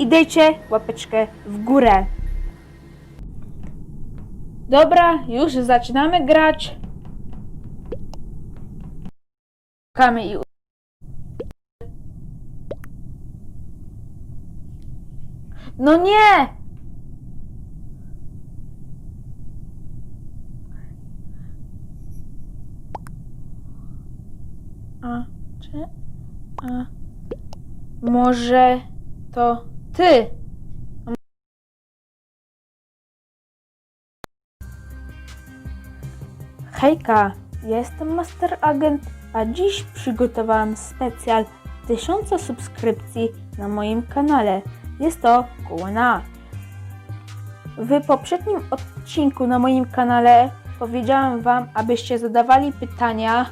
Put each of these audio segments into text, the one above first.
i dajcie łapeczkę w górę. Dobra, już zaczynamy grać. Czekamy i No nie! A, czy... A... Może to ty? Hejka, jestem Master Agent, a dziś przygotowałam specjal 1000 subskrypcji na moim kanale. Jest to Q&A. W poprzednim odcinku na moim kanale powiedziałem Wam, abyście zadawali pytania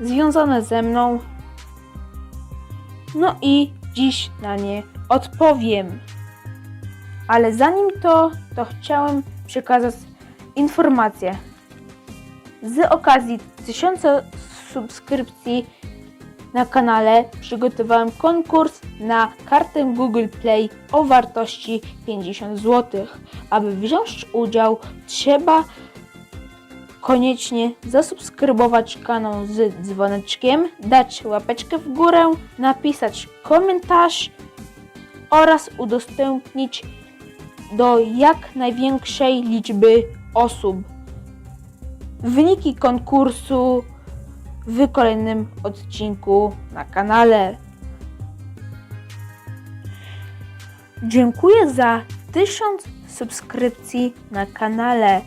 związane ze mną. No i dziś na nie odpowiem. Ale zanim to, to chciałem przekazać informację. Z okazji 1000 subskrypcji na kanale przygotowałem konkurs na kartę Google Play o wartości 50 zł. Aby wziąć udział, trzeba koniecznie zasubskrybować kanał z dzwoneczkiem, dać łapeczkę w górę, napisać komentarz oraz udostępnić do jak największej liczby osób. Wyniki konkursu w kolejnym odcinku na kanale. Dziękuję za 1000 subskrypcji na kanale.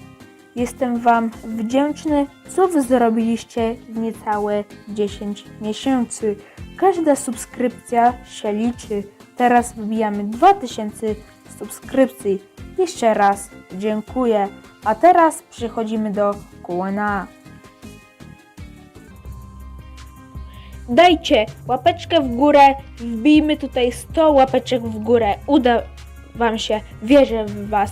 Jestem Wam wdzięczny, co Wy zrobiliście w niecałe 10 miesięcy. Każda subskrypcja się liczy. Teraz wybijamy 2000 subskrypcji. Jeszcze raz dziękuję. A teraz przechodzimy do Q&A. Dajcie łapeczkę w górę, wbijmy tutaj 100 łapeczek w górę. Uda Wam się, wierzę w Was.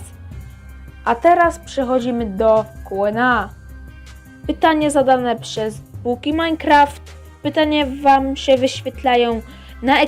A teraz przechodzimy do Q&A. Pytanie zadane przez Buki Minecraft. Pytania Wam się wyświetlają na